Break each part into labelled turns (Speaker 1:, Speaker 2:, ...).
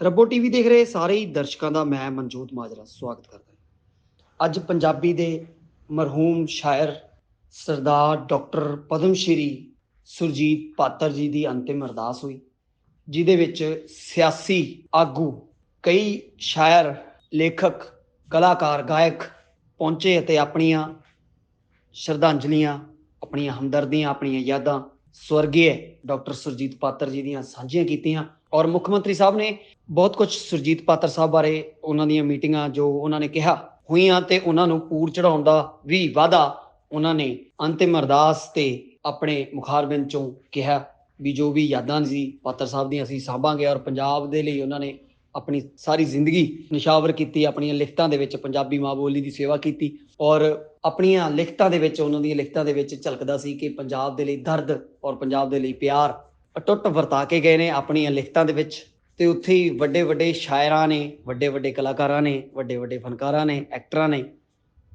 Speaker 1: Rabbo TV ਦੇਖ ਰਹੇ ਸਾਰੇ ਹੀ ਦਰਸ਼ਕਾਂ ਦਾ ਮੈਂ ਮਨਜੋਤ ਮਾਜਰਾ ਸਵਾਗਤ ਕਰਦਾ ਹਾਂ। ਅੱਜ ਪੰਜਾਬੀ ਦੇ ਮਰਹੂਮ ਸ਼ਾਇਰ ਸਰਦਾਰ ਡਾਕਟਰ ਪਦਮ ਸ਼੍ਰੀ ਸੁਰਜੀਤ ਪਾਤਰ ਜੀ ਦੀ ਅੰਤਿਮ ਅਰਦਾਸ ਹੋਈ, ਜਿਹਦੇ ਵਿੱਚ ਸਿਆਸੀ ਆਗੂ ਕਈ ਸ਼ਾਇਰ, ਲੇਖਕ, ਕਲਾਕਾਰ, ਗਾਇਕ ਪਹੁੰਚੇ ਅਤੇ ਆਪਣੀਆਂ ਸ਼ਰਧਾਂਜਲੀਆਂ, ਆਪਣੀਆਂ ਹਮਦਰਦੀਆਂ, ਆਪਣੀਆਂ ਯਾਦਾਂ ਸਵਰਗੀ ਡਾਕਟਰ ਸੁਰਜੀਤ ਪਾਤਰ ਜੀ ਦੀਆਂ ਸਾਂਝੀਆਂ ਕੀਤੀਆਂ। ਔਰ ਮੁੱਖ ਮੰਤਰੀ ਸਾਹਿਬ ਨੇ ਬਹੁਤ ਕੁਝ ਸੁਰਜੀਤ ਪਾਤਰ ਸਾਹਿਬ ਬਾਰੇ ਉਹਨਾਂ ਦੀਆਂ ਮੀਟਿੰਗਾਂ ਜੋ ਉਹਨਾਂ ਨੇ ਕਿਹਾ ਹੋਈਆਂ ਤੇ ਉਹਨਾਂ ਨੂੰ ਪੂਰ ਚੜਾਉਣ ਦਾ ਵੀ ਵਾਅਦਾ ਉਹਨਾਂ ਨੇ ਅੰਤਿਮ ਅਰਦਾਸ ਤੇ ਆਪਣੇ ਮੁਖਾਰਬਿੰਦ ਚੋਂ ਕਿਹਾ ਵੀ ਜੋ ਵੀ ਯਾਦਾਂ ਸੀ ਪਾਤਰ ਸਾਹਿਬ ਦੀਆਂ ਅਸੀਂ ਸਾਂਭਾਂਗੇ ਔਰ ਪੰਜਾਬ ਦੇ ਲਈ ਉਹਨਾਂ ਨੇ ਆਪਣੀ ਸਾਰੀ ਜ਼ਿੰਦਗੀ ਨਿਸ਼ਾਵਰ ਕੀਤੀ, ਆਪਣੀਆਂ ਲਿਖਤਾਂ ਦੇ ਵਿੱਚ ਪੰਜਾਬੀ ਮਾਂ ਬੋਲੀ ਦੀ ਸੇਵਾ ਕੀਤੀ ਔਰ ਆਪਣੀਆਂ ਲਿਖਤਾਂ ਦੇ ਵਿੱਚ, ਉਹਨਾਂ ਦੀਆਂ ਲਿਖਤਾਂ ਦੇ ਵਿੱਚ ਝਲਕਦਾ ਸੀ ਕਿ ਪੰਜਾਬ ਦੇ ਲਈ ਦਰਦ ਔਰ ਪੰਜਾਬ ਦੇ ਲਈ ਪਿਆਰ ਅਟੁੱਟ ਵਰਤਾ ਕੇ ਗਏ ਨੇ ਆਪਣੀਆਂ ਲਿਖਤਾਂ ਦੇ ਵਿੱਚ। ਤੇ ਉੱਥੇ ਹੀ ਵੱਡੇ ਵੱਡੇ ਸ਼ਾਇਰਾਂ ਨੇ, ਵੱਡੇ ਵੱਡੇ ਕਲਾਕਾਰਾਂ ਨੇ, ਵੱਡੇ ਵੱਡੇ ਫਨਕਾਰਾਂ ਨੇ, ਐਕਟਰਾਂ ਨੇ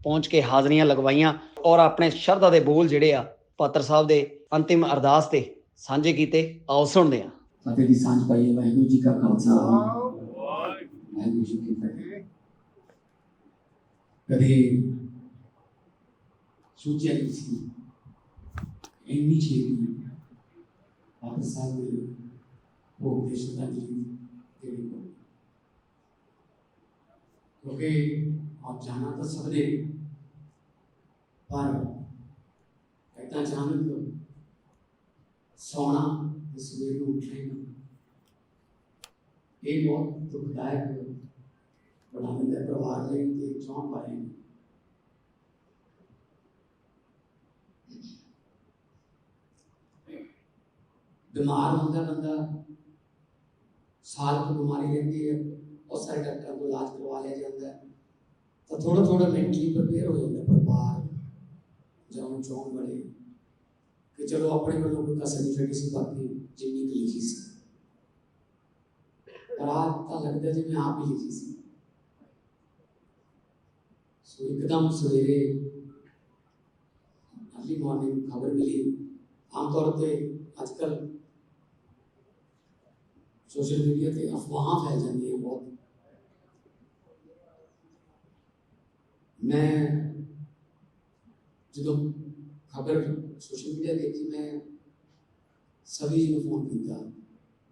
Speaker 1: ਪਹੁੰਚ ਕੇ ਹਾਜ਼ਰੀਆਂ ਲਗਵਾਈਆਂ ਔਰ ਆਪਣੇ ਸ਼ਰਧਾ ਦੇ ਬੋਲ ਜਿਹੜੇ ਆ ਪਾਤਰ ਸਾਹਿਬ ਦੇ ਅੰਤਿਮ ਅਰਦਾਸ ਤੇ ਸਾਂਝੇ ਕੀਤੇ। ਆਓ ਸੁਣਦੇ ਹਾਂ।
Speaker 2: ਫਤਿਹ ਦੀ ਸਾਂਝ ਪਾਈਏ ਵਾਹਿਗੁਰੂ ਜੀ ਕਾ ਖਾਲਸਾ। ਵਾਹਿਗੁਰੂ ਜੀ ਕੀ ਫਤਿਹ। ਕਦੇ ਸੋਚਿਆ ਨਹੀਂ ਸੀ। ਇੰਨੀ ਛੇਤੀ ਆਪ ਸਾਹਿਬ ਦੇ ਉਹ ਦੇਸ਼ ਦਾ ਜੀ ਤੇਰੀ ਕਿਉਂਕਿ ਆਪ ਜਾਣਾ ਤਾਂ ਸਭ ਨੇ, ਪਰ ਇਦਾਂ ਅਚਾਨਕ ਸੋਣਾ ਤੇ ਸਵੇਰ ਨੂੰ ਉੱਠਣਾ। ਹੀ ਨਾ ਇਹ ਬਹੁਤ ਦੁਖਦਾਇਕ ਬਣਾ ਦਿੰਦਾ ਪਰਿਵਾਰ ਲਈ ਤੇ ਚੌਂ ਪਾਏ ਨੇ ਬਿਮਾਰ ਹੁੰਦਾ ਬੰਦਾ ਸਾਲ ਕੁ ਬਿਮਾਰੀ ਰਹਿੰਦੀ ਹੈ ਬਹੁਤ ਸਾਰੇ ਡਾਕਟਰਾਂ ਤੋਂ ਇਲਾਜ ਕਰਵਾ ਲਿਆ ਜਾਂਦਾ ਹੈ ਤਾਂ ਥੋੜਾ ਥੋੜਾ ਮੈਂਟਲੀ ਪ੍ਰਪੇਅਰ ਹੋ ਜਾਂਦਾ ਪਰਿਵਾਰ ਜਾਂ ਉਹ ਚੌਂ ਵਾਲੇ ਕਿ ਚਲੋ ਆਪਣੇ ਵੱਲੋਂ ਕੋਈ ਕਸਰ ਨਹੀਂ ਛੱਡੀ ਸੀ ਬਾਕੀ ਜਿੰਨੀ ਕੁ ਲਿਖੀ ਸੀ ਰਾਤ ਤਾਂ ਲੱਗਦਾ ਜਿਵੇਂ ਆਪ ਹੀ ਲਿਖੀ ਸੀ ਸੋ ਇੱਕਦਮ ਸਵੇਰੇ ਅਰਲੀ ਮਾਰਨਿੰਗ ਖਬਰ ਮਿਲੀ ਆਮ ਤੌਰ ਤੇ ਅੱਜ ਕੱਲ ਸੋਸ਼ਲ ਮੀਡੀਆ ਤੇ ਅਫਵਾਹਾਂ ਫੈਲ ਜਾਂਦੀਆਂ ਬਹੁਤ ਮੈਂ ਜਦੋਂ ਖਬਰ ਸੋਸ਼ਲ ਮੀਡੀਆ ਦੇਖੀ ਮੈਂ ਸਭੀ ਜੀ ਨੂੰ ਫੋਨ ਕੀਤਾ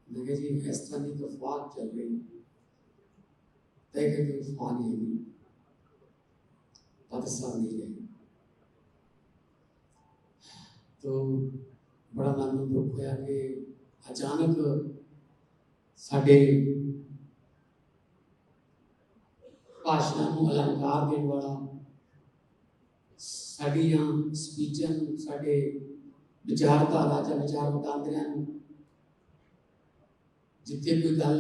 Speaker 2: ਮੈਂ ਕਿਹਾ ਜੀ ਇਸ ਤਰ੍ਹਾਂ ਦੀ ਅਫਵਾਹ ਚੱਲ ਰਹੀ ਤੈ ਕਿ ਅਫਵਾਹ ਨਹੀਂ ਹੈਗੀ ਪਾਕਿਸਤਾਨ ਨਹੀਂ ਹੈ ਤੋ ਬੜਾ ਮਨ ਨੂੰ ਦੁੱਖ ਹੋਇਆ ਕਿ ਅਚਾਨਕ ਸਾਡੇ ਭਾਸ਼ਾ ਨੂੰ ਅਲੰਕਾਰ ਦੇਣ ਵਾਲਾ, ਸਾਡੀਆਂ ਸਪੀਚਾਂ ਨੂੰ ਸਾਡੇ ਵਿਚਾਰਧਾਰਾ ਜਾਂ ਵਿਚਾਰ ਵਟਾਂਦਰਿਆਂ ਨੂੰ ਜਿੱਥੇ ਕੋਈ ਗੱਲ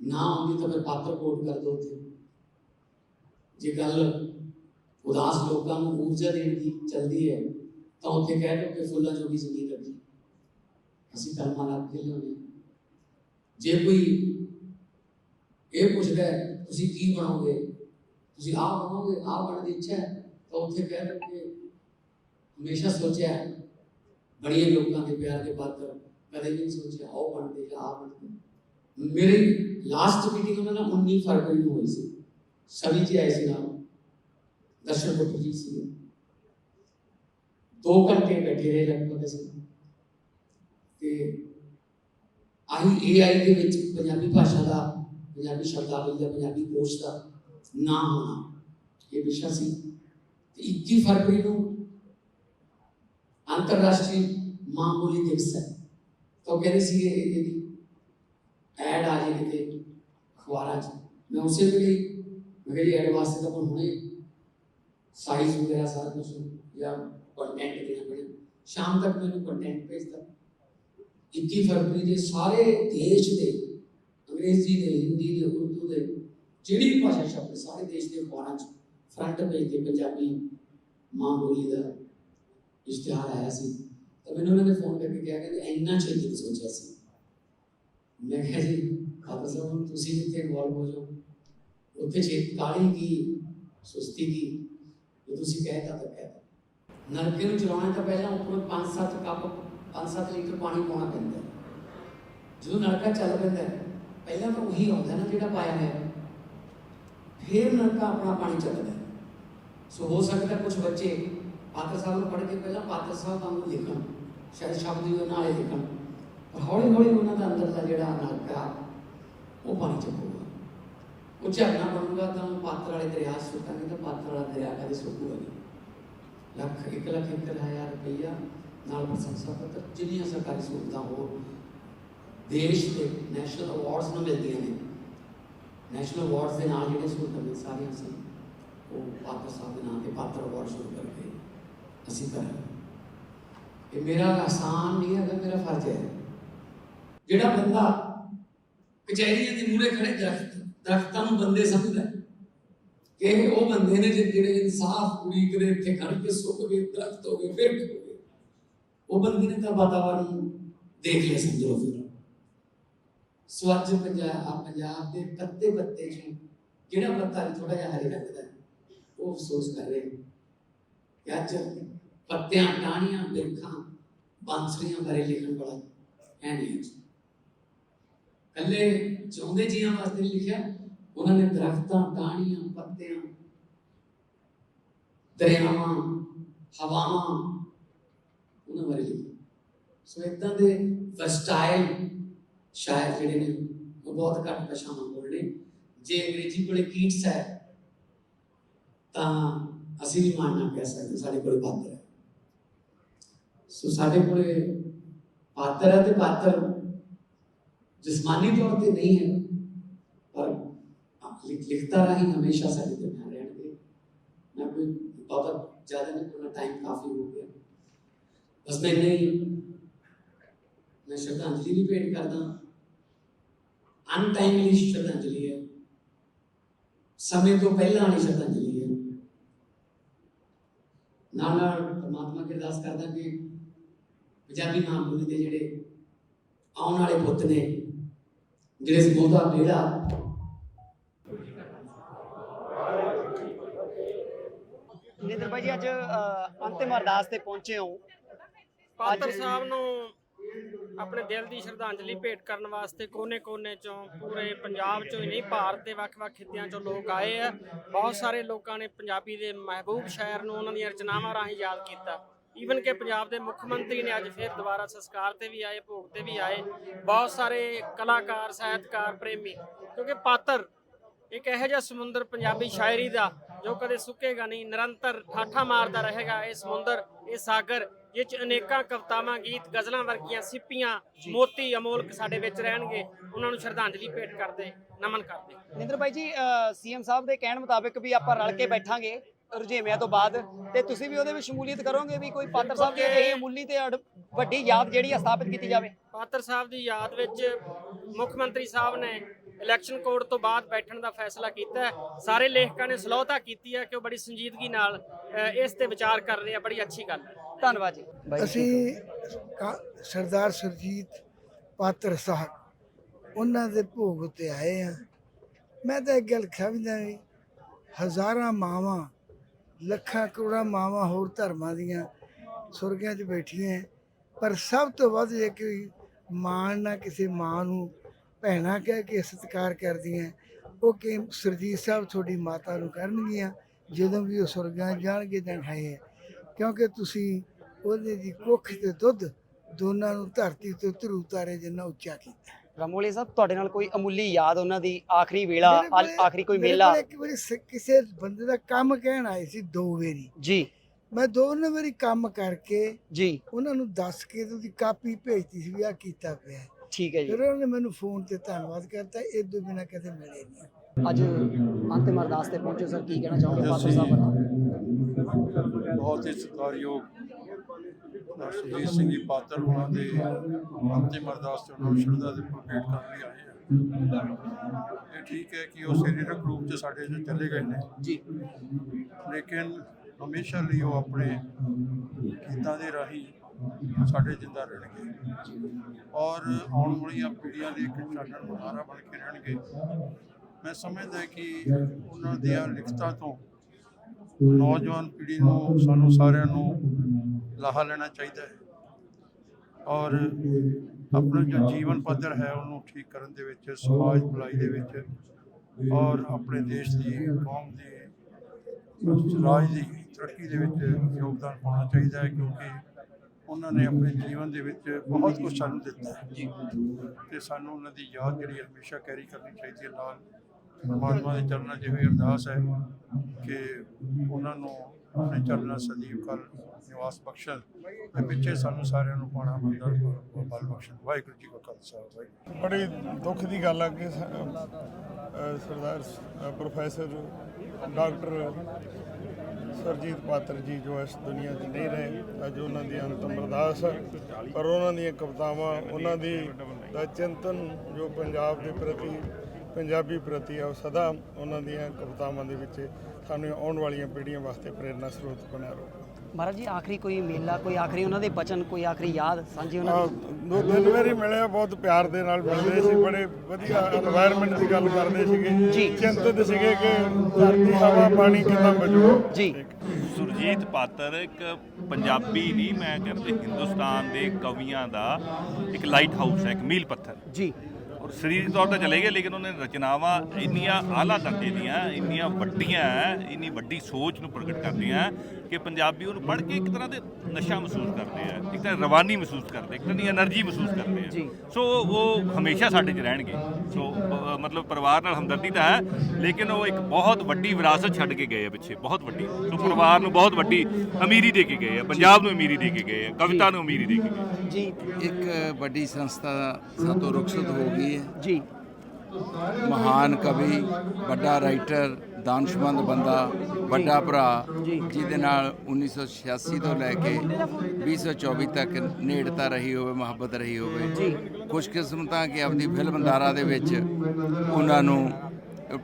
Speaker 2: ਨਾ ਆਉਂਦੀ ਤਾਂ ਫਿਰ ਪਾਤਰ ਕੋਟ ਕਰ ਦੋ ਤੇ ਜੇ ਗੱਲ ਉਦਾਸ ਲੋਕਾਂ ਨੂੰ ਊਰਜਾ ਦੇਣ ਦੀ ਚੱਲਦੀ ਹੈ, ਤਾਂ ਉੱਥੇ ਕਹਿ ਦਿਓ ਕਿ ਫੁੱਲਾਂ ਜੋਗੀ ਜ਼ਮੀਨ ਰੱਖੀ ਅਸੀਂ ਕਲਮਾਂ ਨਾਲ ਖੇਲੇ ਹੋਏ ਜੇ ਕੋਈ ਇਹ ਪੁੱਛਦਾ ਹੈ, ਤੁਸੀਂ ਕੀ ਬਣੋਗੇ ਤੁਸੀਂ ਆਪ ਬਣੋਗੇ ਆਪ ਬਣਨ ਦੀ ਇੱਛਾ ਹੈ ਤਾਂ ਉੱਥੇ ਕਹਿ ਦਿਓ ਕਿ ਹਮੇਸ਼ਾ ਸੋਚਿਆ ਹੈ, ਬੜੀਏ ਲੋਕਾਂ ਦੇ ਪਿਆਰ ਦੇ ਪਾਤਰ ਕਦੇ ਵੀ ਨਹੀਂ ਸੋਚਿਆ ਆਓ ਬਣਦੇ ਜਾਂ ਆਪ ਬਣਦੇ ਮੇਰੀ ਲਾਸਟ ਮੀਟਿੰਗ ਉਹਨਾਂ ਨਾਲ 19 ਫਰਵਰੀ ਨੂੰ ਹੋਈ ਸੀ ਸਭੀ ਜੀ ਆਏ ਸੀ ਨਾਲ ਦਰਸ਼ਨ ਗੁੱਟ ਜੀ ਸੀ ਦੋ ਘੰਟੇ ਬੈਠੇ ਰਹੇ ਲਗਭਗ ਅਸੀਂ ਤੇ ਆਹੀ ਏਆਈ ਦੇ ਵਿੱਚ ਪੰਜਾਬੀ ਭਾਸ਼ਾ ਦਾ, ਪੰਜਾਬੀ ਸ਼ਬਦਾਵਲੀ ਦਾ, ਪੰਜਾਬੀ ਕੋਸ਼ ਦਾ ਨਾ ਹੋਣਾ, ਇਹ ਵਿਸ਼ਾ ਸੀ। ਤੇ 21 ਫਰਵਰੀ ਨੂੰ ਅੰਤਰਰਾਸ਼ਟਰੀ ਮਾਂ ਬੋਲੀ ਦਿਵਸ ਹੈ। ਤਾਂ ਉਹ ਕਹਿੰਦੇ ਸੀ ਇਹਦੀ ਐਡ ਆ ਜੇ ਕਿਤੇ ਅਖਬਾਰਾਂ 'ਚ। ਮੈਂ ਉਸੇ ਵੇਲੇ ਹੀ, ਮੈਂ ਐਡ ਵਾਸਤੇ ਤਾਂ ਹੁਣੇ ਸਾਈਜ਼ ਵਗੈਰਾ ਸਾਰਾ ਕੁਝ ਜਾਂ ਕੰਟੈਂਟ ਦੇਣਾ ਪੈਣਾ ਸ਼ਾਮ ਤੱਕ ਮੈਨੂੰ ਕੰਟੈਂਟ ਭੇਜਦਾ 21 ਫਰਵਰੀ ਦੇ ਸਾਰੇ ਦੇਸ਼ ਦੇ, ਅੰਗਰੇਜ਼ੀ ਦੇ, ਹਿੰਦੀ ਦੇ, ਉਰਦੂ ਦੇ, ਜਿਹੜੀ ਵੀ ਭਾਸ਼ਾ ਸ਼ਬਦ ਸਾਰੇ ਦੇਸ਼ ਦੇ ਅਖਬਾਰਾਂ 'ਚ ਫਰੰਟ ਪੇਜ ਤੇ ਪੰਜਾਬੀ ਮਾਂ ਬੋਲੀ ਦਾ ਇਸ਼ਤਿਹਾਰ ਆਇਆ ਸੀ। ਤਾਂ ਮੈਨੂੰ ਉਹਨਾਂ ਨੇ ਫੋਨ ਕਰਕੇ ਕਿਹਾ ਕਿ ਇੰਨਾ ਛੇਤੀ ਨਹੀਂ ਸੋਚਿਆ ਸੀ। ਮੈਂ ਕਿਹਾ ਜੀ ਖਾਤਾ ਸਾਹਿਬ ਹੁਣ ਤੁਸੀਂ ਵੀ ਇੱਥੇ ਇਨਵੋਲਵ ਹੋ ਜਾਓ। ਉੱਥੇ ਛੇਤੀ ਕਾਲੀ ਕੀ, ਸੁਸਤੀ ਕੀ, ਜੇ ਤੁਸੀਂ ਕਹਿਤਾ ਤਾਂ ਕਹਿਤਾ। ਨਲਕੇ ਨੂੰ ਚਲਾਉਣਾ ਤਾਂ ਪਹਿਲਾਂ ਉੱਪਰੋਂ 5-7 ਕੱਪ 5-7 ਲੀਟਰ ਪਾਣੀ ਪਾਉਣਾ ਪੈਂਦਾ ਜਦੋਂ ਨਲਕਾ ਚੱਲ ਪੈਂਦਾ ਪਹਿਲਾਂ ਤਾਂ ਉਹੀ ਆਉਂਦਾ ਨਾ ਜਿਹੜਾ ਪਾਇਆ ਹੋਇਆ ਫਿਰ ਨਲਕਾ ਆਪਣਾ ਪਾਣੀ ਚੱਲਦਾ ਸੋ ਹੋ ਸਕਦਾ ਕੁਝ ਬੱਚੇ ਪਾਤਰ ਸਾਹਿਬ ਨੂੰ ਪੜ੍ਹ ਕੇ ਪਹਿਲਾਂ ਪਾਤਰ ਸਾਹਿਬ ਵਾਂਗੂ ਲਿਖਣ, ਸ਼ਾਇਦ ਸ਼ਬਦ ਵੀ ਉਹਨਾਂ ਵਾਲੇ ਲਿਖਣ, ਪਰ ਹੌਲੀ ਹੌਲੀ ਉਹਨਾਂ ਦਾ ਅੰਦਰ ਦਾ ਜਿਹੜਾ ਨਲਕਾ, ਉਹ ਪਾਣੀ ਚੱਕੂਗਾ ਉਹ ਝਰਨਾ ਬਣੂਗਾ ਤਾਂ ਪਾਤਰ ਵਾਲੇ ਦਰਿਆ 'ਚ ਸੁੱਟਾਂਗੇ ਤਾਂ ਪਾਤਰ ਵਾਲਾ ਦਰਿਆ ਕਦੇ ਸੁੱਕੂਗਾ ਨਹੀਂ। ਲੱਖ, ਇੱਕ ਲੱਖ ਇੱਕ ਹਜ਼ਾਰ ਰੁਪਈਆ। ਨਾਲ ਪ੍ਰਸ਼ੰਸਾ ਪੱਤਰ ਜਿੰਨੀਆਂ ਸਰਕਾਰੀ ਸਹੂਲਤਾਂ ਹੋਰ ਦੇਸ਼ ਦੇ ਨੈਸ਼ਨਲ ਅਵਾਰਡਸ ਨੂੰ ਮਿਲਦੀਆਂ ਨੇ ਨੈਸ਼ਨਲ ਅਵਾਰਡਸ ਦੇ ਨਾਲ ਜਿਹੜੇ ਸਹੂਲਤਾਂ ਨੇ ਸਾਰੀਆਂ ਸੀ ਉਹ ਪਾਤਰ ਸਾਹਿਬ ਦੇ ਨਾਂ ਤੇ ਪਾਤਰ ਅਵਾਰਡ ਸ਼ੁਰੂ ਕਰਕੇ ਅਸੀਂ ਕਰਾਂਗੇ ਇਹ ਮੇਰਾ ਆਸਾਨ ਨਹੀਂ ਹੈਗਾ ਮੇਰਾ ਫਰਜ਼ ਹੈ, ਜਿਹੜਾ ਬੰਦਾ ਕਚਹਿਰੀਆਂ ਦੇ ਮੂਹਰੇ ਖੜੇ ਦਰਖਤ, ਦਰਖਤਾਂ ਨੂੰ ਬੰਦੇ ਸਮਝਦਾ ਕਿ ਉਹ ਬੰਦੇ ਨੇ ਜਿਹੜੇ ਇਨਸਾਫ ਉਡੀਕਦੇ, ਇੱਥੇ ਖੜ ਕੇ ਸੁੱਕ ਗਏ, ਦਰਖਤ ਹੋ ਗਏ, ਫਿਰ ਹੋ ਗਏ ਉਹ ਬੰਦੇ ਨੇ ਤਾਂ ਵਾਤਾਵਰਨ ਨੂੰ ਦੇਖ ਲਿਆ ਸਮਝੋ ਫਿਰ ਸਵੱਜ ਪੰਜਾਬ ਆ ਪੰਜਾਬ ਦੇ ਪੱਤੇ ਪੱਤੇ ਚ ਜਿਹੜਾ ਪੱਤਾ ਥੋੜਾ ਜਿਹਾ ਹਰੇ ਰੰਗ ਦਾ ਹੈ, ਉਹ ਅਫਸੋਸ ਕਰ ਰਹੇ ਨੇ ਕਿ ਅੱਜ ਪੱਤਿਆਂ ਟਾਹਣੀਆਂ ਬਿਰਖਾਂ ਬਾਂਸਰੀਆਂ ਬਾਰੇ ਲਿਖਣ ਵਾਲਾ ਹੈ ਨਹੀਂ ਅੱਜ ਕੱਲੇ ਚਾਹੁੰਦੇ ਜੀਆਂ ਵਾਸਤੇ ਨਹੀਂ ਲਿਖਿਆ ਉਹਨਾਂ ਨੇ ਦਰਖਤਾਂ ਟਾਹਣੀਆਂ ਪੱਤਿਆਂ ਦਰਿਆਵਾਂ ਹਵਾਵਾਂ ਉਹਨਾਂ ਬਾਰੇ ਲਿਖਿਆ ਸੋ ਇਦਾਂ ਦੇ ਵਰਸਟਾਈਲ ਸ਼ਾਇਰ ਜਿਹੜੇ ਨੇ, ਉਹ ਬਹੁਤ ਘੱਟ ਭਾਸ਼ਾਵਾਂ ਬੋਲਦੇ ਜੇ ਅੰਗਰੇਜ਼ੀ ਕੋਲੇ ਕੀਟਸ ਹੈ, ਤਾਂ ਅਸੀਂ ਨਹੀਂ ਮਾਨਣਾ ਕਹਿ ਸਕਦੇ, ਸਾਡੇ ਕੋਲ ਪਾਤਰ ਹੈ। ਸੋ ਸਾਡੇ ਕੋਲੇ ਪਾਤਰ ਹੈ ਤੇ ਪਾਤਰ ਜਿਸਮਾਨੀ ਤੌਰ ਤੇ ਨਹੀਂ ਹੈ, ਪਰ ਲਿਖ- ਲਿਖਤਾ ਰਾਹੀਂ ਹਮੇਸ਼ਾ ਸਾਡੇ ਤੇ ਰਹਿਣਗੇ। ਮੈਂ ਕੋਈ ਬਹੁਤ ਜ਼ਿਆਦਾ ਨਹੀਂ ਕੋਲ ਟਾਈਮ ਕਾਫੀ ਹੋ ਗਿਆ। ਬਸ ਮੈਂ ਨਹੀਂ ਮੈਂ ਸ਼ਰਧਾਂਜਲੀ ਵੀ ਭੇਟ ਕਰਦਾ। ਅਨਟਾਈਮਲੀ ਸ਼ਰਧਾਂਜਲੀ ਹੈ। ਸਮੇਂ ਤੋਂ ਪਹਿਲਾਂ ਵਾਲੀ ਸ਼ਰਧਾਂਜਲੀ ਹੈ। ਨਾਲ ਨਾਲ ਪਰਮਾਤਮਾ ਕੇ ਅਰਦਾਸ ਕਰਦਾ ਕਿ ਪੰਜਾਬੀ ਮਾਂ ਬੋਲੀ ਦੇ ਜਿਹੜੇ ਆਉਣ ਵਾਲੇ ਪੁੱਤ ਨੇ, ਜਿਹੜੇ ਇਸ ਬਹੁਤਾ ਬੇੜਾ
Speaker 1: ਨਿੰਦਰ ਭਾਈ ਅੱਜ ਅੰਤਿਮ ਅਰਦਾਸ ਤੇ ਪਹੁੰਚੇ ਹੋ।
Speaker 3: ਪਾਤਰ ਸਾਹਿਬ ਨੂੰ ਆਪਣੇ ਦਿਲ ਦੀ ਸ਼ਰਧਾਂਜਲੀ ਭੇਟ ਕਰਨ ਵਾਸਤੇ ਕੋਨੇ-ਕੋਨੇ ਚੋਂ ਪੂਰੇ ਪੰਜਾਬ ਚੋਂ ਹੀ ਨਹੀਂ ਭਾਰਤ ਦੇ ਵੱਖ-ਵੱਖ ਖਿੱਤਿਆਂ ਚੋਂ ਲੋਕ ਆਏ ਆ। ਬਹੁਤ ਸਾਰੇ ਲੋਕਾਂ ਨੇ ਪੰਜਾਬੀ ਦੇ ਮਹਿਬੂਬ ਸ਼ਾਇਰ ਨੂੰ ਉਹਨਾਂ ਦੀਆਂ ਰਚਨਾਵਾਂ ਰਾਹੀਂ ਯਾਦ ਕੀਤਾ। ਈਵਨ ਕਿ ਪੰਜਾਬ ਦੇ ਮੁੱਖ ਮੰਤਰੀ ਨੇ ਅੱਜ ਫਿਰ ਦੁਬਾਰਾ ਸੰਸਕਾਰ ਤੇ ਵੀ ਆਏ ਭੋਗ ਤੇ ਵੀ ਆਏ। ਬਹੁਤ ਸਾਰੇ ਕਲਾਕਾਰ ਸਾਹਿਤਕਾਰ ਪ੍ਰੇਮੀ ਕਿਉਂਕਿ ਪਾਤਰ ਇੱਕ ਇਹੋ ਜਿਹਾ ਸਮੁੰਦਰ ਪੰਜਾਬੀ ਸ਼ਾਇਰੀ ਦਾ ਜੋ ਕਦੇ ਸੁੱਕੇਗਾ ਨਹੀਂ ਨਿਰੰਤਰ ਠਾਠਾ ਮਾਰਦਾ ਰਹੇਗਾ ਇਹ ਸਮੁੰਦਰ ਇਹ ਸਾਗਰ ਜਿਹ ਚ ਅਨੇਕਾਂ ਕਵਿਤਾਵਾਂ ਗੀਤ ਗਜ਼ਲਾਂ ਵਰਗੀਆਂ ਸਿੱਪੀਆਂ ਮੋਤੀ ਅਮੋਲਕ ਸਾਡੇ ਵਿੱਚ ਰਹਿਣਗੇ ਉਹਨਾਂ ਨੂੰ ਸ਼ਰਧਾਂਜਲੀ ਭੇਟ ਕਰਦੇ ਨਮਨ ਕਰਦੇ।
Speaker 1: ਨਿੰਦਰ ਭਾਈ ਜੀ ਸੀਐਮ ਸਾਹਿਬ ਦੇ ਕਹਿਣ ਮੁਤਾਬਿਕ ਵੀ ਆਪਾਂ ਰਲ ਕੇ ਬੈਠਾਂਗੇ ਰੁਝੇਵਿਆਂ ਤੋਂ ਬਾਅਦ ਤੇ ਤੁਸੀਂ ਵੀ ਉਹਦੇ ਵਿੱਚ ਸ਼ਮੂਲੀਅਤ ਕਰੋਗੇ ਵੀ ਕੋਈ ਪਾਤਰ ਸਾਹਿਬ ਦੀ ਇਹ ਅਮੁੱਲੀ ਤੇ ਵੱਡੀ ਯਾਦ ਜਿਹੜੀ ਆ ਸਥਾਪਿਤ ਕੀਤੀ ਜਾਵੇ?
Speaker 3: ਪਾਤਰ ਸਾਹਿਬ ਦੀ ਯਾਦ ਵਿੱਚ ਮੁੱਖ ਮੰਤਰੀ ਸਾਹਿਬ ਨੇ ਇਲੈਕਸ਼ਨ ਕੋਡ ਤੋਂ ਬਾਅਦ ਬੈਠਣ ਦਾ ਫੈਸਲਾ ਕੀਤਾ ਹੈ। ਸਾਰੇ ਲੇਖਕਾਂ ਨੇ ਸਲਾਹਤਾ ਕੀਤੀ ਹੈ ਕਿ ਉਹ ਬੜੀ ਸੰਜੀਦਗੀ ਨਾਲ ਇਸ ਤੇ ਵਿਚਾਰ ਕਰ ਰਹੇ ਆ। ਬੜੀ ਅੱਛੀ ਗੱਲ ਹੈ।
Speaker 1: ਧੰਨਵਾਦ ਜੀ।
Speaker 4: ਅਸੀਂ ਸਰਦਾਰ ਸੁਰਜੀਤ ਪਾਤਰ ਸਾਹਿਬ ਉਹਨਾਂ ਦੇ ਭੋਗ ਉੱਤੇ ਆਏ ਆ ਮੈਂ ਤਾਂ ਇੱਕ ਗੱਲ ਸਮਝਦਾ ਵੀ ਹਜ਼ਾਰਾਂ ਮਾਵਾਂ ਲੱਖਾਂ ਕਰੋੜਾਂ ਮਾਵਾਂ ਹੋਰ ਧਰਮਾਂ ਦੀਆਂ ਸੁਰਗਿਆਂ 'ਚ ਬੈਠੀਆਂ ਹੈ। ਪਰ ਸਭ ਤੋਂ ਵੱਧ ਜੇ ਕੋਈ ਮਾਂ ਨਾ ਕਿਸੇ ਮਾਂ ਨੂੰ ਭੈਣਾ ਕਹਿ ਕੇ ਸਤਿਕਾਰ ਕਰਦੀਆਂ। ਉਹ ਕਿ ਸੁਰਜੀਤ ਸਾਹਿਬ ਤੁਹਾਡੀ ਮਾਤਾ ਨੂੰ ਕਰਨਗੀਆਂ ਜਦੋਂ ਵੀ ਉਹ ਸੁਰਗਾਂ ਜਾਣਗੇ ਜਾਂ ਹੈ। ਕਿਉਂਕਿ ਤੁਸੀਂ ਉਹਦੇ ਦੀ ਕੁੱਖ ਤੇ ਦੁੱਧ ਦੋਨਾਂ ਨੂੰ ਧਰਤੀ ਤੋਂ ਧਰੂ ਤਾਰੇ ਜਿੰਨਾ ਉੱਚਾ ਕੀਤਾ।
Speaker 1: ਰਾਮੋਲੀ ਸਾਹਿਬ ਤੁਹਾਡੇ ਨਾਲ ਕੋਈ ਅਮੁੱਲੀ ਯਾਦ ਉਹਨਾਂ ਦੀ ਆਖਰੀ ਵੇਲਾ ਆਖਰੀ ਕੋਈ ਮੇਲਾ?
Speaker 4: ਇੱਕ ਵਾਰੀ ਕਿਸੇ ਬੰਦੇ ਦਾ ਕੰਮ ਕਹਿਣ ਆਏ ਸੀ ਦੋ ਵਾਰੀ।
Speaker 1: ਜੀ।
Speaker 4: ਮੈਂ ਦੋਨੋਂ ਵਾਰੀ ਕੰਮ ਕਰਕੇ
Speaker 1: ਜੀ।
Speaker 4: ਉਹਨਾਂ ਨੂੰ ਦੱਸ ਕੇ ਤੇ ਉਹਦੀ ਕਾਪੀ ਭੇਜਤੀ ਸੀ ਵੀ ਆ ਕੀਤਾ ਪਿਆ।
Speaker 1: ਠੀਕ ਹੈ ਜੀ।
Speaker 4: ਫਿਰ ਉਹਨਾਂ ਨੇ ਮੈਨੂੰ ਫੋਨ ਤੇ ਧੰਨਵਾਦ ਕਰਤਾ ਇਹ ਤੋਂ ਬਿਨਾ ਕਦੇ ਮਿਲੇ ਨਹੀਂ
Speaker 1: ਅੱਜ ਅੰਤਿਮ ਅਰਦਾਸ ਤੇ ਪਹੁੰਚੇ ਸਰ ਕੀ ਕਹਿਣਾ ਚਾਹੋਗੇ ਪਾਤਰ ਸਾਹਿਬ ਬਾਰੇ
Speaker 5: ਬਹੁਤ ਹੀ ਸਤਿਕਾਰਯੋਗ ਸੁਰਜੀਤ ਸਿੰਘ ਜੀ ਪਾਤਰ ਉਹਨਾਂ ਦੇ ਅੰਤਿਮ ਅਰਦਾਸ ਤੇ ਉਹਨਾਂ ਨੂੰ ਸ਼ਰਧਾ ਦੇ ਫੁੱਲ ਭੇਟ ਕਰਨ ਲਈ ਆਏ ਆ ਇਹ ਠੀਕ ਹੈ ਕਿ ਉਹ ਸਰੀਰਕ ਰੂਪ 'ਚ ਸਾਡੇ ਤੋਂ ਚਲੇ ਗਏ ਨੇ।
Speaker 1: ਜੀ।
Speaker 5: ਲੇਕਿਨ ਹਮੇਸ਼ਾ ਲਈ ਉਹ ਆਪਣੇ ਗੀਤਾਂ ਦੇ ਰਾਹੀਂ ਸਾਡੇ ਜਿੰਦਾ ਰਹਿਣਗੇ। ਔਰ ਆਉਣ ਵਾਲੀਆਂ ਪੀੜ੍ਹੀਆਂ ਲਈ ਇੱਕ ਚਾਨਣ ਮੁਹਾਰਾ ਬਣ ਕੇ ਰਹਿਣਗੇ। ਮੈਂ ਸਮਝਦਾ ਕਿ ਉਹਨਾਂ ਦੀਆਂ ਲਿਖਤਾਂ ਤੋਂ ਨੌਜਵਾਨ ਪੀੜ੍ਹੀ ਨੂੰ, ਸਾਨੂੰ ਸਾਰਿਆਂ ਨੂੰ ਲਾਹਾ ਲੈਣਾ ਚਾਹੀਦਾ ਹੈ। ਔਰ ਆਪਣਾ ਜੋ ਜੀਵਨ ਪੱਧਰ ਹੈ, ਉਹਨੂੰ ਠੀਕ ਕਰਨ ਦੇ ਵਿੱਚ, ਸਮਾਜ ਭਲਾਈ ਦੇ ਵਿੱਚ ਔਰ ਆਪਣੇ ਦੇਸ਼ ਦੀ, ਕੌਮ ਦੀ, ਰਾਜ ਦੀ ਤਰੱਕੀ ਦੇ ਵਿੱਚ ਯੋਗਦਾਨ ਪਾਉਣਾ ਚਾਹੀਦਾ ਹੈ, ਕਿਉਂਕਿ ਉਹਨਾਂ ਨੇ ਆਪਣੇ ਜੀਵਨ ਦੇ ਵਿੱਚ ਬਹੁਤ ਕੁਝ ਸਾਨੂੰ ਦਿੱਤਾ ਹੈ ਤੇ ਸਾਨੂੰ ਉਹਨਾਂ ਦੀ ਯਾਦ ਜਿਹੜੀ ਹਮੇਸ਼ਾ ਕੈਰੀ ਕਰਨੀ ਚਾਹੀਦੀ ਹੈ ਨਾਲ। ਪਰਮਾਤਮਾ ਦੇ ਚਰਨਾਂ 'ਚ ਇਹ ਅਰਦਾਸ ਹੈ ਕਿ ਉਹਨਾਂ ਨੂੰ ਆਪਣੇ ਚਰਨਾਂ ਸਦੀਵ ਕੱਲ ਨਿਵਾਸ ਬਖਸ਼ਣ ਤੇ ਪਿੱਛੇ ਸਾਨੂੰ ਸਾਰਿਆਂ ਨੂੰ ਪਾਣਾ ਮੰਦਰ ਬਲ ਬਖਸ਼ਣ ਵਾਹਿਗੁਰੂ ਜੀ ਕਾ ਖਾਲਸਾ, ਵਾਹਿਗੁਰੂ।
Speaker 6: ਬੜੀ ਦੁੱਖ ਦੀ ਗੱਲ ਆ ਕਿ ਸਰਦਾਰ ਪ੍ਰੋਫੈਸਰ ਡਾਕਟਰ ਸਰਜੀਤ ਪਾਤਰ ਜੀ ਜੋ ਇਸ ਦੁਨੀਆ 'ਚ ਨਹੀਂ ਰਹੇ, ਅੱਜ ਉਹਨਾਂ ਦੀ ਅੰਤਮ ਅਰਦਾਸ ਹੈ। ਪਰ ਉਹਨਾਂ ਦੀਆਂ ਕਵਿਤਾਵਾਂ, ਉਹਨਾਂ ਦੀ ਦਾ ਚਿੰਤਨ ਜੋ ਪੰਜਾਬ ਦੇ ਪ੍ਰਤੀ, ਪੰਜਾਬੀ ਪ੍ਰਤੀ ਆ, ਉਹ ਸਦਾ ਉਹਨਾਂ ਦੀਆਂ ਕਵਿਤਾਵਾਂ ਦੇ ਵਿੱਚ ਸਾਨੂੰ ਆਉਣ ਵਾਲੀਆਂ ਪੀੜ੍ਹੀਆਂ ਵਾਸਤੇ ਪ੍ਰੇਰਨਾ ਸਰੋਤ ਬਣਿਆ ਰਹੋ
Speaker 1: ਮਹਾਰਾਜ ਜੀ ਆਖਰੀ ਕੋਈ ਮੇਲਾ ਕੋਈ ਆਖਰੀ ਉਹਨਾਂ ਦੇ ਬਚਨ ਕੋਈ ਆਖਰੀ ਯਾਦ ਸਾਂਝੀ ਉਹਨਾਂ ਦੀ?
Speaker 6: ਦੋ ਤਿੰਨ ਵਾਰੀ ਮਿਲੇ ਬਹੁਤ ਪਿਆਰ ਦੇ ਨਾਲ ਮਿਲਦੇ ਸੀ ਬੜੇ ਵਧੀਆ এনवायरमेंट ਦੀ ਗੱਲ ਕਰਦੇ ਸੀਗੇ। ਚਿੰਤਤ ਸੀਗੇ ਕਿ ਧਰਤੀ ਹਵਾ ਪਾਣੀ ਕਿੰਨਾ ਬਚੂ।
Speaker 1: ਜੀ।
Speaker 7: ਸੁਰਜੀਤ ਪਾਤਰ ਇੱਕ ਪੰਜਾਬੀ ਨਹੀਂ ਮੈਂ ਕਹਿੰਦਾ ਹਿੰਦੁਸਤਾਨ ਦੇ ਕਵੀਆਂ ਦਾ ਇੱਕ ਲਾਈਟ ਹਾਊਸ ਹੈ ਇੱਕ ਮੀਲ ਪੱਥਰ।
Speaker 1: ਜੀ।
Speaker 7: ਸਰੀਰਕ ਤੌਰ ਤੇ ਚਲੇ ਗਏ ਲੇਕਿਨ ਉਹਨੇ ਰਚਨਾਵਾਂ ਇੰਨੀਆਂ ਆਲਾ ਦਰਜੇ ਦੀਆਂ ਇੰਨੀਆਂ ਵੱਡੀਆਂ ਇੰਨੀ ਵੱਡੀ ਸੋਚ ਨੂੰ ਪ੍ਰਗਟ ਕਰਦੀਆਂ ਕਿ ਪੰਜਾਬੀ ਉਹਨੂੰ ਪੜ੍ਹ ਕੇ ਇੱਕ ਤਰ੍ਹਾਂ ਦੇ ਨਸ਼ਾ ਮਹਿਸੂਸ ਕਰਦੇ ਆ ਇੱਕ ਤਰ੍ਹਾਂ ਰਵਾਨੀ ਮਹਿਸੂਸ ਕਰਦੇ ਇੱਕ ਤਰ੍ਹਾਂ ਦੀ એનર્ਜੀ ਮਹਿਸੂਸ ਕਰਦੇ ਆ। ਸੋ ਉਹ ਹਮੇਸ਼ਾ ਸਾਡੇ 'ਚ ਰਹਿਣਗੇ। ਸੋ ਮਤਲਬ ਪਰਿਵਾਰ ਨਾਲ ਹਮਦਰਦੀ ਤਾਂ ਹੈ ਲੇਕਿਨ ਉਹ ਇੱਕ ਬਹੁਤ ਵੱਡੀ ਵਿਰਾਸਤ ਛੱਡ ਕੇ ਗਏ ਆ ਪਿੱਛੇ ਬਹੁਤ ਵੱਡੀ। ਸੋ ਪਰਿਵਾਰ ਨੂੰ ਬਹੁਤ ਵੱਡੀ ਅਮੀਰੀ ਦੇ ਕੇ ਗਏ ਆ ਪੰਜਾਬ ਨੂੰ ਅਮੀਰੀ ਦੇ ਕੇ ਗਏ ਆ ਕਵਿਤਾ ਨੂੰ ਅਮੀਰੀ ਦੇ ਕੇ ਗਏ
Speaker 1: ਜੀ
Speaker 8: ਇੱਕ ਵੱਡੀ ਸੰਸਥਾ ਸਾਤੋਂ ਰੁਖਸਤ ਹੋ ਗਈ ਹੈ।
Speaker 1: ਜੀ।
Speaker 8: ਮਹਾਨ ਕਵੀ ਵੱਡਾ ਰਾਈਟਰ ਦਾਨਸ਼ਮੰਦ ਬੰਦਾ ਵੱਡਾ ਭਰਾ। ਜਿਹਦੇ ਨਾਲ 1986 ਤੋਂ ਲੈ ਕੇ 2024 ਤੱਕ ਨੇੜਤਾ ਰਹੀ ਹੋਵੇ ਮੁਹੱਬਤ ਰਹੀ ਹੋਵੇ।
Speaker 1: ਜੀ।
Speaker 8: ਖੁਸ਼ਕਿਸਮਤਾਂ ਕਿ ਆਪਣੀ ਫਿਲਮ ਧਾਰਾ ਦੇ ਵਿੱਚ ਉਹਨਾਂ ਨੂੰ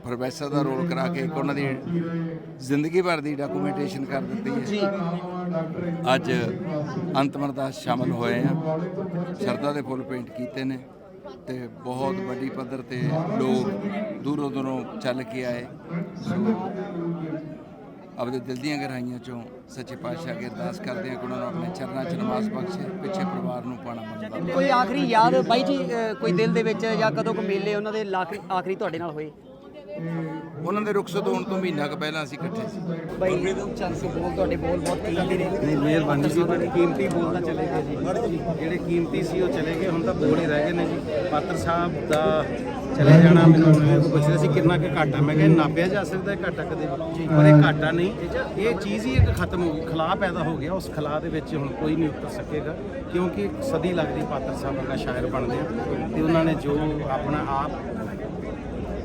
Speaker 8: ਪ੍ਰੋਫੈਸਰ ਦਾ ਰੋਲ ਕਰਾ ਕੇ ਇੱਕ ਉਹਨਾਂ ਦੀ ਜ਼ਿੰਦਗੀ ਭਰ ਦੀ ਡਾਕੂਮੈਂਟੇਸ਼ਨ ਕਰ ਦਿੱਤੀ ਹੈ।
Speaker 1: ਜੀ।
Speaker 8: ਅੱਜ ਅਰਦਾਸ ਸ਼ਾਮਲ ਹੋਏ ਆ। ਸ਼ਰਧਾ ਦੇ ਫੁੱਲ ਪੇਂਟ ਕੀਤੇ ਨੇ। ਤੇ ਬਹੁਤ ਵੱਡੀ ਪੱਧਰ ਤੇ ਲੋਕ ਦੂਰੋਂ ਦੂਰੋਂ ਚੱਲ ਕੇ ਆਏ। ਸੋ ਆਪਦੇ ਦਿਲ ਦੀਆਂ ਗਹਿਰਾਈਆਂ ਚੋਂ ਸੱਚੇ ਪਾਤਸ਼ਾਹ ਅੱਗੇ ਅਰਦਾਸ ਕਰਦੇ ਆ ਕਿ ਉਹਨਾਂ ਨੂੰ ਆਪਣੇ ਚਰਨਾਂ 'ਚ ਨਮਾਜ਼ ਬਖਸ਼ੇ, ਪਿੱਛੇ ਪਰਿਵਾਰ ਨੂੰ ਪਾਣਾ ਮੰਨਦਾ
Speaker 1: ਕੋਈ ਆਖਰੀ ਯਾਦ ਬਾਈ ਜੀ ਕੋਈ ਦਿਲ ਦੇ ਵਿੱਚ ਜਾਂ ਕਦੋਂ ਕੋ ਮੇਲੇ ਉਹਨਾਂ ਦੇ ਆਖਰੀ ਤੁਹਾਡੇ ਨਾਲ ਹੋਏ?
Speaker 8: ਉਹਨਾਂ ਦੇ ਰੁਖਸਤ ਹੋਣ ਤੋਂ ਮਹੀਨਾ ਕੁ ਪਹਿਲਾਂ ਅਸੀਂ ਇਕੱਠੇ ਸੀ।
Speaker 1: ਬਾਈ ਚੰਦ ਕੇ ਬੋਲ ਤੁਹਾਡੇ ਬੋਲ ਬਹੁਤ ਕੀਮਤੀ ਨੇ।
Speaker 9: ਨਹੀਂ ਮਿਹਰਬਾਨੀ ਜੀ ਤੁਹਾਡੇ। ਕੀਮਤੀ ਬੋਲ ਤਾਂ ਚਲੇ ਗਏ ਜੀ। ਜਿਹੜੇ ਕੀਮਤੀ ਸੀ ਉਹ ਚਲੇ ਗਏ ਹੁਣ ਤਾਂ ਬੋਲ ਹੀ ਰਹਿ ਗਏ ਨੇ ਜੀ। ਪਾਤਰ ਸਾਹਿਬ ਦਾ ਚਲੇ ਜਾਣਾ ਮੈਨੂੰ ਉਹਨਾਂ ਸੀ ਕਿੰਨਾ ਕਿ ਘਾਟਾ। ਮੈਂ ਕਿਹਾ ਨਾਪਿਆ ਜਾ ਸਕਦਾ ਹੈ ਘਾਟਾ ਕਦੇ? ਵੀ ਪਰ ਇਹ ਘਾਟਾ ਨਹੀਂ। ਇਹ ਚੀਜ਼ ਹੀ ਇੱਕ ਖਤਮ ਹੋ ਗਈ। ਖਲਾ ਪੈਦਾ ਹੋ ਗਿਆ। ਉਸ ਖਲਾ ਦੇ ਵਿੱਚ ਹੁਣ ਕੋਈ ਨਹੀਂ ਉਤਰ ਸਕੇਗਾ। ਕਿਉਂਕਿ ਸਦੀ ਲੱਗਦੀ ਪਾਤਰ ਸਾਹਿਬ ਵਰਗਾ ਸ਼ਾਇਰ ਬਣਦੇ ਆ। ਤੇ ਉਹਨਾਂ ਨੇ ਜੋ ਆਪਣਾ ਆਪ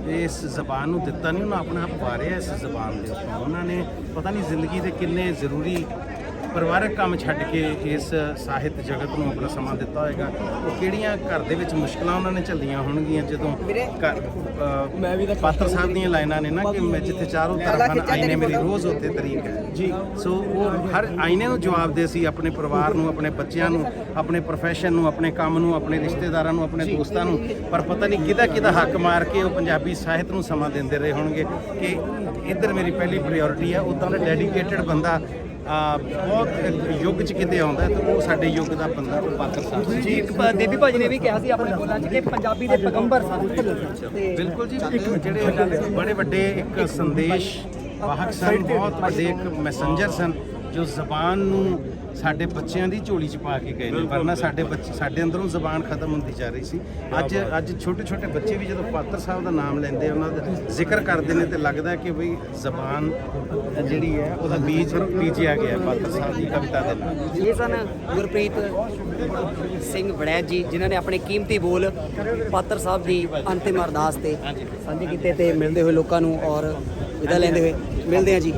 Speaker 9: ਇਸ ਜ਼ਬਾਨ ਨੂੰ ਦਿੱਤਾ ਨਹੀਂ, ਉਹਨਾਂ ਆਪਣਾ ਆਪ ਵਾਰਿਆ ਇਸ ਜ਼ਬਾਨ ਦੇ ਉੱਪਰ। ਉਹਨਾਂ ਨੇ ਪਤਾ ਨਹੀਂ ਜ਼ਿੰਦਗੀ ਦੇ ਕਿੰਨੇ ਜ਼ਰੂਰੀ ਪਰਿਵਾਰਕ ਕੰਮ ਛੱਡ ਕੇ ਇਸ ਸਾਹਿਤ ਜਗਤ ਨੂੰ ਆਪਣਾ ਸਮਾਂ ਦਿੱਤਾ ਹੋਏਗਾ ਉਹ ਕਿਹੜੀਆਂ ਘਰ ਦੇ ਵਿੱਚ ਮੁਸ਼ਕਲਾਂ ਉਹਨਾਂ ਨੇ ਝੱਲੀਆਂ ਹੋਣਗੀਆਂ ਜਦੋਂ ਮੈਂ ਵੀ ਪਾਤਰ ਸਾਹਿਬ ਦੀਆਂ ਲਾਈਨਾਂ ਨੇ ਨਾ ਕਿ ਮੈਂ ਜਿੱਥੇ ਚਾਰੋਂ ਤਰਫ ਆਈਨੇ ਮੇਰੀ ਰੋਜ਼ ਉੱਤੇ ਤਰੀਕ ਹੈ। ਜੀ। ਸੋ ਉਹ ਹਰ ਆਈਨੇ ਨੂੰ ਜਵਾਬ ਦੇ ਸੀ ਆਪਣੇ ਪਰਿਵਾਰ ਨੂੰ ਆਪਣੇ ਬੱਚਿਆਂ ਨੂੰ ਆਪਣੇ profession ਨੂੰ ਆਪਣੇ ਕੰਮ ਨੂੰ ਆਪਣੇ ਰਿਸ਼ਤੇਦਾਰਾਂ ਨੂੰ ਆਪਣੇ ਦੋਸਤਾਂ ਨੂੰ ਪਰ ਪਤਾ ਨਹੀਂ ਕਿਹਦਾ ਕਿਹਦਾ ਹੱਕ ਮਾਰ ਕੇ ਉਹ ਪੰਜਾਬੀ ਸਾਹਿਤ ਨੂੰ ਸਮਾਂ ਦਿੰਦੇ ਰਹੇ ਹੋਣਗੇ ਕਿ ਇੱਧਰ ਮੇਰੀ ਪਹਿਲੀ ਪ੍ਰਾਇੋਰਟੀ ਹੈ ਉਦਾਂ ਦਾ ਡੈਡੀਕੇਟਡ ਬੰਦਾ ਬਹੁਤ ਯੁੱਗ ਚ ਕਿਤੇ ਆਉਂਦਾ ਤੇ ਉਹ ਸਾਡੇ ਯੁੱਗ ਦਾ ਬੰਦਾ ਪਾਤਰ ਸਾਹਿਬ
Speaker 1: ਜੀ। ਇੱਕ ਦੇਵੀ ਭਾਜੀ ਨੇ ਵੀ ਕਿਹਾ ਸੀ ਆਪਣੇ ਬੋਲਾਂ 'ਚ ਕਿ ਪੰਜਾਬੀ ਦੇ ਪੈਗੰਬਰ ਸਨ। ਤੇ
Speaker 9: ਬਿਲਕੁਲ ਜੀ ਜਿਹੜੇ ਬੜੇ ਵੱਡੇ ਇੱਕ ਸੰਦੇਸ਼ ਵਾਹਕ ਸਨ ਬਹੁਤ ਵੱਡੇ ਇੱਕ ਮੈਸੇਂਜਰ ਸਨ ਜੋ ਜ਼ਬਾਨ ਨੂੰ ਸਾਡੇ ਬੱਚਿਆਂ ਦੀ ਝੋਲੀ 'ਚ ਪਾ ਕੇ ਗਏ ਨੇ ਵਰਨਾ ਸਾਡੇ ਬੱਚੇ ਸਾਡੇ ਅੰਦਰੋਂ ਜ਼ਬਾਨ ਖਤਮ ਹੁੰਦੀ ਜਾ ਰਹੀ ਸੀ। ਅੱਜ ਅੱਜ ਛੋਟੇ ਛੋਟੇ ਬੱਚੇ ਵੀ ਜਦੋਂ ਪਾਤਰ ਸਾਹਿਬ ਦਾ ਨਾਮ ਲੈਂਦੇ ਆ, ਉਹਨਾਂ ਦਾ ਜ਼ਿਕਰ ਕਰਦੇ ਨੇ ਤੇ ਲੱਗਦਾ ਕਿ ਬਈ ਜ਼ਬਾਨ ਜਿਹੜੀ ਹੈ ਉਹਦਾ ਬੀਜ ਬੀਜਿਆ ਗਿਆ ਪਾਤਰ ਸਾਹਿਬ ਦੀ ਕਵਿਤਾ ਦੇ ਨਾਲ।
Speaker 1: ਇਹ ਸਨ ਗੁਰਪ੍ਰੀਤ ਸਿੰਘ ਵੜੈਚ ਜੀ ਜਿਨ੍ਹਾਂ ਨੇ ਆਪਣੇ ਕੀਮਤੀ ਬੋਲ ਪਾਤਰ ਸਾਹਿਬ ਦੀ ਅੰਤਿਮ ਅਰਦਾਸ ਤੇ ਸਾਂਝੇ ਕੀਤੇ ਤੇ ਮਿਲਦੇ ਹੋਏ ਲੋਕਾਂ ਨੂੰ ਔਰ ਵਿਦਾ ਲੈਂਦੇ ਹੋਏ। ਮਿਲਦੇ ਹਾਂ ਜੀ।